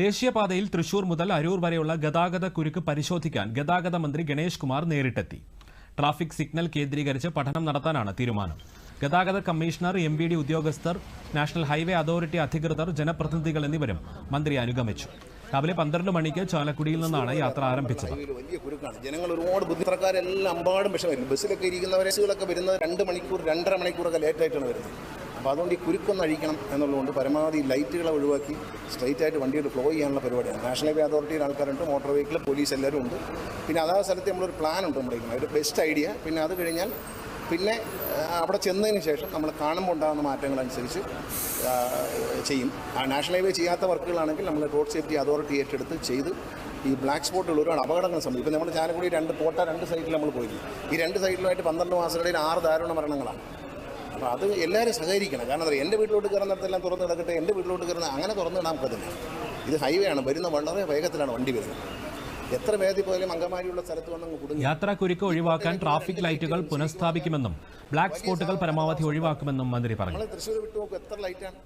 ദേശീയപാതയിൽ തൃശൂർ മുതൽ അരൂർ വരെയുള്ള ഗതാഗത കുരുക്ക് പരിശോധിക്കാൻ ഗതാഗത മന്ത്രി ഗണേഷ് കുമാർ നേരിട്ടെത്തി. ട്രാഫിക് സിഗ്നൽ കേന്ദ്രീകരിച്ച് പഠനം നടത്താനാണ് തീരുമാനം. ഗതാഗത കമ്മീഷണർ എം ഉദ്യോഗസ്ഥർ നാഷണൽ ഹൈവേ അതോറിറ്റി അധികൃതർ ജനപ്രതിനിധികൾ എന്നിവരും മന്ത്രി അനുഗമിച്ചു. രാവിലെ പന്ത്രണ്ട് മണിക്ക് ചാലക്കുടിയിൽ നിന്നാണ് യാത്ര ആരംഭിച്ചത്. വലിയ കുരുക്കാണ്. ജനങ്ങൾ ഒരുപാട് ബുദ്ധിമുട്ടക്കാരെല്ലാം അമ്പാടും വിഷമായിരുന്നു ബസ്സിലൊക്കെ ഇരിക്കുന്നവരെ ബസ്സുകളൊക്കെ വരുന്നത് രണ്ട് മണിക്കൂർ രണ്ടര മണിക്കൂറൊക്കെ ലേറ്റായിട്ടാണ് വരുന്നത്. അപ്പോൾ അതുകൊണ്ട് ഈ കുരുക്കൊന്ന് അഴിക്കണം എന്നുള്ളതുകൊണ്ട് പരമാവധി ലൈറ്റുകളെ ഒഴിവാക്കി സ്ട്രൈറ്റ് ആയിട്ട് വണ്ടിയുടെ ഫ്ലോ ചെയ്യാനുള്ള പരിപാടിയാണ്. നാഷണൽ ഹൈവേ അതോറിറ്റിയുടെ ആൾക്കാരുണ്ട് മോട്ടോർ വെഹിക്കിൾ പോലീസ് എല്ലാവരും ഉണ്ട്. പിന്നെ അതാ സ്ഥലത്ത് നമ്മളൊരു പ്ലാൻ ഉണ്ട് നമ്മുടെ. ഒരു ബെസ്റ്റ് ഐഡിയ പിന്നെ അത് കഴിഞ്ഞാൽ പിന്നെ അവിടെ ചെന്നതിന് ശേഷം നമ്മൾ കാണുമ്പോൾ ഉണ്ടാകുന്ന മാറ്റങ്ങളനുസരിച്ച് ചെയ്യും. നാഷണൽ ഹൈവേ ചെയ്യാത്ത വർക്കുകളാണെങ്കിൽ നമ്മൾ റോഡ് സേഫ്റ്റി അതോറിറ്റി ഏറ്റെടുത്ത് ചെയ്ത് ഈ ബ്ലാക്ക് സ്പോട്ടുകൾ ഒരുപാട് അപകടങ്ങൾ സംഭവിക്കും. ഇപ്പം നമ്മൾ ചാലക്കുടി രണ്ട് പോട്ട രണ്ട് സൈഡിൽ നമ്മൾ പോയി ഈ രണ്ട് സൈഡിലുമായിട്ട് പന്ത്രണ്ട് മാസത്തിനിടയിൽ ആറ് ദാരുണ മരണങ്ങളാണ്. അപ്പോൾ അത് എല്ലാവരും സഹകരിക്കണം. കാരണം എന്താ എന്റെ വീട്ടിലോട്ട് കയറുന്നിടത്തെല്ലാം തുറന്ന് കിടക്കട്ടെ എന്റെ വീട്ടിലോട്ട് കയറുന്ന അങ്ങനെ തുറന്ന് ഇടാൻ പറ്റില്ല ഇത് ഹൈവേ ആണ് വരുന്ന വളരെ വേഗത്തിലാണ് വണ്ടി വരുന്നത്. എത്ര വേദി പോയാലും അങ്കമാലിയുള്ള സ്ഥലത്ത് വന്നങ്ങ് കുടുങ്ങി. യാത്രാ കുരുക്ക് ഒഴിവാക്കാൻ ട്രാഫിക് ലൈറ്റുകൾ പുനഃസ്ഥാപിക്കുമെന്നും ബ്ലാക്ക് സ്പോട്ടുകൾ പരമാവധി ഒഴിവാക്കുമെന്നും മന്ത്രി പറഞ്ഞു. തൃശ്ശൂർ വിട്ടു നോക്കും എത്ര ലൈറ്റാണ്